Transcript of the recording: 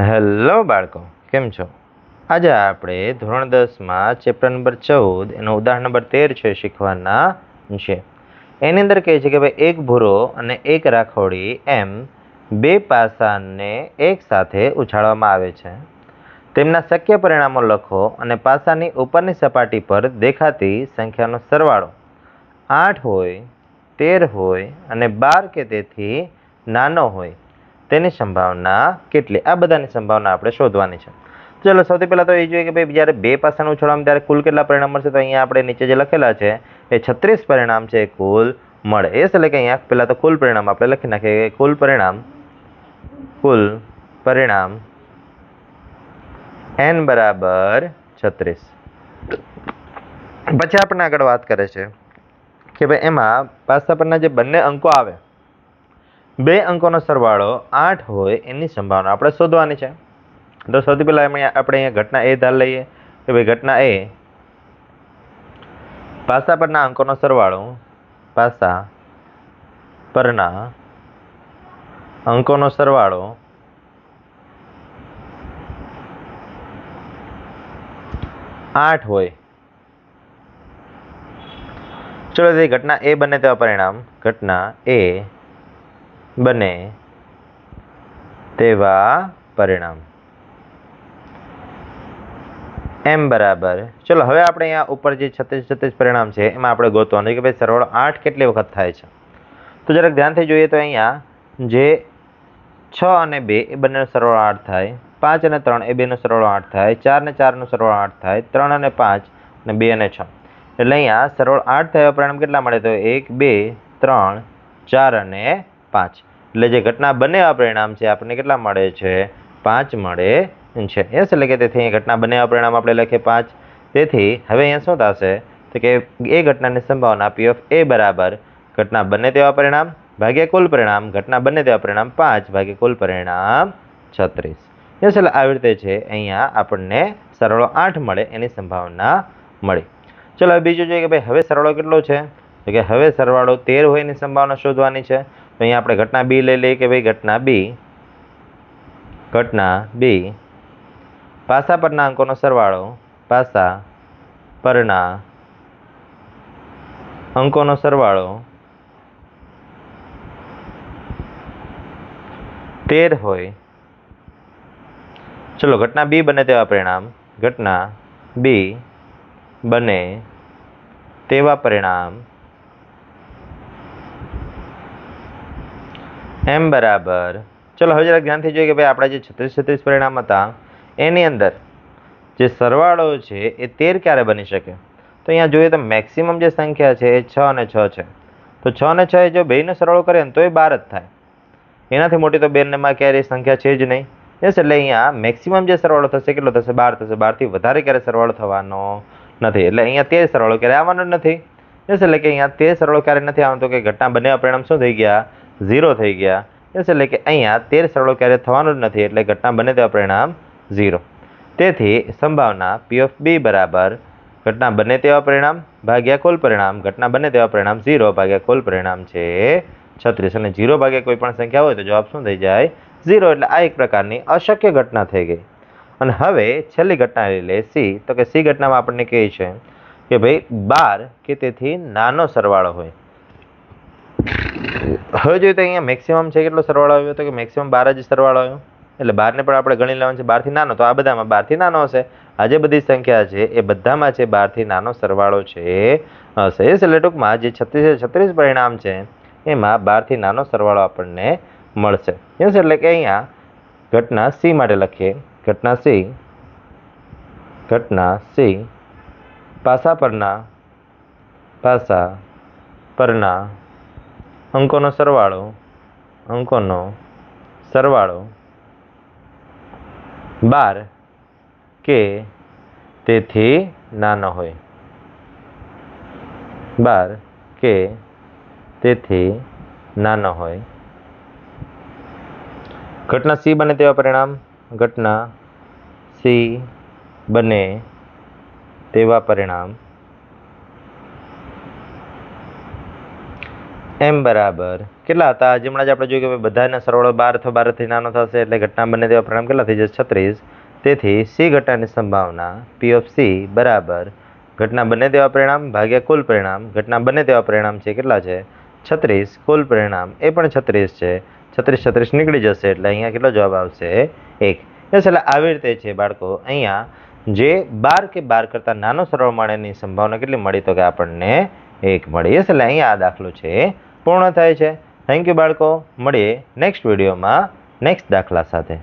Hello બાળકો, કેમ છો? આજે આપણે ધોરણ દસમાં ચેપ્ટર નંબર ચૌદ એનો ઉદાહરણ નંબર તેર છે શીખવાના છે. એની અંદર કહે છે કે ભાઈ એક ભૂરો અને એક રાખોડી એમ બે પાસાને એક સાથે ઉછાળવામાં આવે છે. તેમના શક્ય પરિણામો લખો અને પાસાની ઉપરની સપાટી પર દેખાતી સંખ્યાનો સરવાળો. આઠ હોય, તેર હોય અને બાર કે તેથી નાનો હોય. તેની સંભાવના કેટલી? આ બધાની સંભાવના આપણે શોધવાની છે. ચલો, સૌથી પહેલાં તો એ જોઈએ કે ભાઈ જ્યારે બે પાસાનું ઉછળવામાં ત્યારે કુલ કેટલા પરિણામ મળશે? તો અહીંયા આપણે નીચે જે લખેલા છે, એ છત્રીસ પરિણામ છે કુલ મળે. એ એટલે કે અહીંયા પહેલાં તો કુલ પરિણામ આપણે લખી નાખીએ કે કુલ પરિણામ કુલ પરિણામ એન બરાબર છત્રીસ. પછી આપણને આગળ વાત કરે છે કે ભાઈ એમાં પાસા પરના જે બંને અંકો આવે બે અંકોનો સરવાળો આઠ હોય એની સંભાવના આપણે શોધવાની છે. તો સૌથી પહેલાં આપણે અહીંયા ઘટના એ ધાર લઈએ કે ભાઈ ઘટના એ પાસા પરના અંકોનો સરવાળો પાસા પરના અંકોનો સરવાળો આઠ હોય. ચલો તે ઘટના એ બને તેવા પરિણામ, ઘટના એ બને તેવા પરિણામ. એમ બરાબર. ચલો, હવે આપણે અહીંયા ઉપર જે છત્રીસ છત્રીસ પરિણામ છે, એમાં આપણે ગોતવાનું કે ભાઈ સરવાળો આઠ કેટલી વખત થાય છે? તો જરાક ધ્યાનથી જોઈએ તો અહીંયા જે છ અને બે, એ બંનેનો સરવાળો આઠ થાય. પાંચ અને ત્રણ, એ બેનો સરવાળો આઠ થાય. ચાર ને ચારનો સરવાળો આઠ થાય. ત્રણ અને પાંચ અને બે અને છ. એટલે અહીંયા સરવાળો આઠ થયા પરિણામ કેટલા મળે તો એક, બે, ત્રણ, ચાર અને પાંચ. એટલે જે ઘટના બને એવા પરિણામ છે, આપણને કેટલા મળે છે? પાંચ મળે છે. યસ એટલે કે તેથી અહીંયા ઘટના બને એવા પરિણામ આપણે લખીએ પાંચ. તેથી હવે અહીંયા શું થશે? તો કે એ ઘટનાની સંભાવના પી ઓફ એ બરાબર. ઘટના બને તેવા પરિણામ ભાગ્યા કુલ પરિણામ. ઘટના બને તેવા પરિણામ પાંચ ભાગ્યા કુલ પરિણામ છત્રીસ. યસ એટલે આવી રીતે છે. અહીંયા આપણને સરવાળો આઠ મળે, એની સંભાવના મળી. ચલો બીજું જોઈએ કે ભાઈ હવે સરવાળો કેટલો છે? તો કે હવે સરવાળો તેર હોય એની સંભાવના શોધવાની છે. તો અહીંયા આપણે ઘટના બી લઈ લઈએ કે ભાઈ ઘટના બી ઘટના બી, પાસા પરના અંકોનો સરવાળો, પાસા પરના અંકોનો સરવાળો તેર હોય. ચલો ઘટના બી બને તેવા પરિણામ. ઘટના બી બને તેવા પરિણામ. એમ બરાબર. ચલો, હવે જરાક ધ્યાનથી જોઈએ કે ભાઈ આપણા જે છત્રીસ છત્રીસ પરિણામ હતા, એની અંદર જે સરવાળો છે એ તેર ક્યારે બની શકે? તો અહીંયા જોઈએ તો મેક્સિમમ જે સંખ્યા છે એ છ અને છ છે. તો છ અને છ એ જો બેયનો સરવાળો કરે ને તો એ બાર જ થાય. એનાથી મોટી તો બેનમાં ક્યારેય સંખ્યા છે જ નહીં. યસ, એટલે અહીંયા મેક્સિમમ જે સરવાળો થશે, કેટલો થશે? બાર થશે. બારથી વધારે ક્યારે સરવાળો થવાનો નથી. એટલે અહીંયા તે સરવાળો ક્યારે આવવાનો નથી. યસ, એટલે કે અહીંયા તે સરવાળો ક્યારે નથી આવતો કે ઘટના બંને પરિણામ શું થઈ ગયા? ઝીરો થઈ ગયા. એટલે કે અહીંયા તેર સરળો ક્યારે થવાનો જ નથી, એટલે ઘટના બને તેવા પરિણામ ઝીરો. તેથી સંભાવના પી ઓફ બી બરાબર ઘટના બને તેવા પરિણામ ભાગ્યા કુલ પરિણામ. ઘટના બને તેવા પરિણામ ઝીરો ભાગ્યા કુલ પરિણામ છે છત્રીસ. અને ઝીરો ભાગ્યા કોઈ પણ સંખ્યા હોય તો જવાબ શું થઈ જાય? ઝીરો. એટલે આ એક પ્રકારની અશક્ય ઘટના થઈ ગઈ. અને હવે છેલ્લી ઘટના લઈ સી તો કે સી ઘટનામાં આપણને કહે છે કે ભાઈ બાર કે તેથી નાનો સરવાળો હોય. હવે જોઈએ તો અહીંયા મેક્સિમમ છે કેટલો સરવાળો આવ્યો તો કે મેક્સિમમ બાર જ સરવાળો આવ્યો. એટલે બારને પણ આપણે ગણી લેવાનું છે બારથી નાનો. તો આ બધામાં બારથી નાનો હશે. આ જે બધી સંખ્યા છે એ બધામાં છે બારથી નાનો સરવાળો છે. હશે. એટલે ટૂંકમાં જે છત્રીસ છત્રીસ પરિણામ છે એમાં બારથી નાનો સરવાળો આપણને મળશે. યસ, એટલે કે અહીંયા ઘટના સી માટે લખીએ. ઘટના સી ઘટના સી પાસા પરના. પાસા પરના. અંકોનો સરવાળો અંકોનો સરવાળો બાર કે તેથી નાનો હોય. બાર કે તેથી નાનો હોય. ઘટના સી બને તેવા પરિણામ? ઘટના સી બને તેવા પરિણામ. એમ બરાબર. કેટલા હતા? આજે હમણાં જ આપણે જોયું કે બધાના સરવાળો બાર અથવા બારથી નાનો થશે એટલે ઘટના બને તેવા પરિણામ કેટલા થઈ જશે? છત્રીસ. તેથી સી ઘટનાની સંભાવના પી ઓફ સી બરાબર. ઘટના બંને તેવા પરિણામ, ભાગ્યા કુલ પરિણામ. ઘટના બંને તેવા પરિણામ છે કેટલા છે? છત્રીસ. કુલ પરિણામ એ પણ છત્રીસ છે. છત્રીસ છત્રીસ નીકળી જશે એટલે અહીંયા કેટલો જવાબ આવશે? એક. બસ એટલે આવી રીતે છે બાળકો, અહીંયા જે બાર કે બાર કરતાં નાનો સરવાળો મળેની સંભાવના કેટલી મળી? તો કે આપણને એક મળી. એસ એટલે અહીંયા આ દાખલો છે. પૂર્ણ થાય છે. થેન્ક યુ બાળકો. મળીએ નેક્સ્ટ વિડીયોમાં નેક્સ્ટ દાખલા સાથે.